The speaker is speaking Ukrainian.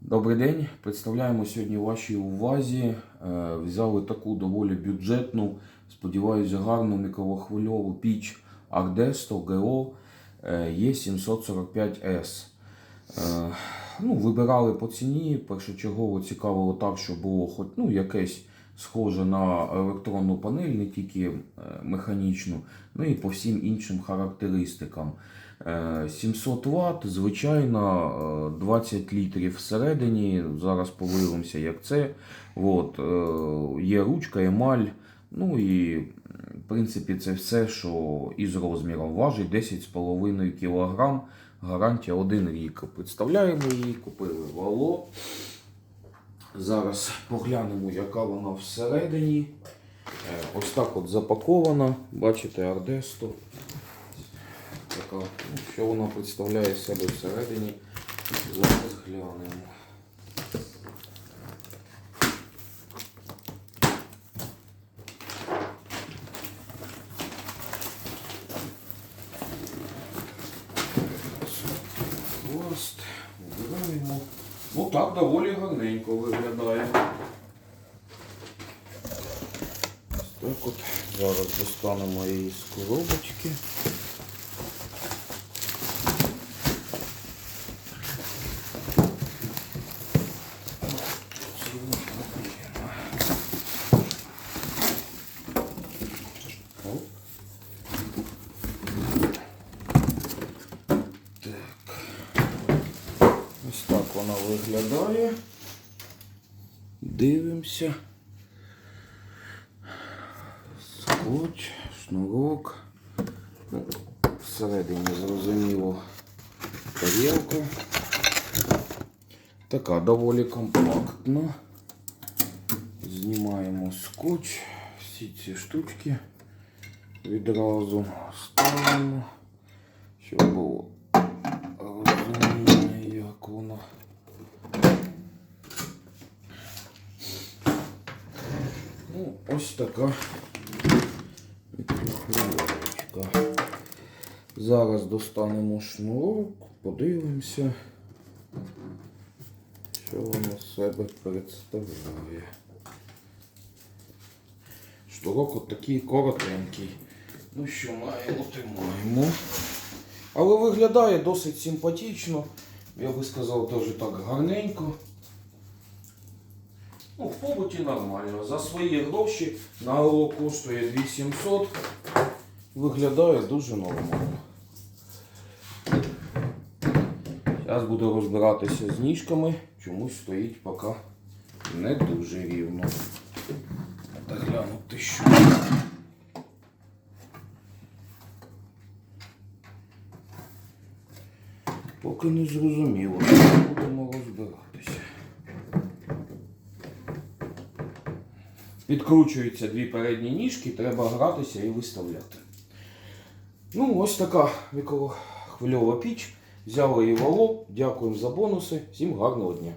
Добрий день. Представляємо сьогодні вашій увазі. е, Взяли таку доволі бюджетну, сподіваюся, гарну мікрохвильову піч Ardesto GO E745S. Е, Ну, вибирали по ціні. Першочергово цікавило так, щоб було хоч ну, якесь схоже на електронну панель, не тільки е, механічну, ну і по всім іншим характеристикам. Е, 700 Вт, звичайно, е, 20 літрів всередині. Зараз подивимося, як це. От, е, є ручка, емаль. Ну і в принципі це все, що із розміром важить 10,5 кг. Гарантія 1 рік. Представляємо її, купили вало. Зараз поглянемо, яка вона всередині. Е, Ось так от запакована. Бачите, Ардесто. Така, що вона представляє з себе всередині. Зараз глянемо. Хвост. Вибираємо. Ну так доволі гарненько виглядає. Ось Так от. Зараз достанемо її з коробочки. Оп. Так. Ось так вона виглядає. Дивимося. Скотч, шнурок. Ну, всередині зрозуміло тарілка. Така доволі компактна. Знімаємо скотч, всі ці штучки відразу ставимо, щоб було розуміння, як воно. Ну, ось така мікрохвильовочка. Зараз достанемо шнурок, подивимося, що воно себе представляє. Шнурок от такий коротенький. Ну що маємо, то маємо. Але виглядає досить симпатично. Я би сказав, теж так гарненько. Ну, в побуті нормально. За свої гроші на Алло коштує 2700. Виглядає дуже нормально. Зараз буду розбиратися з ніжками. Чомусь стоїть поки не дуже рівно. Та глянути що. Поки не зрозуміло, будемо розбиратися. Підкручуються дві передні ніжки, треба гратися і виставляти. Ну, ось така мікрохвильова піч. Взяли її вало. Дякуємо за бонуси. Всім гарного дня.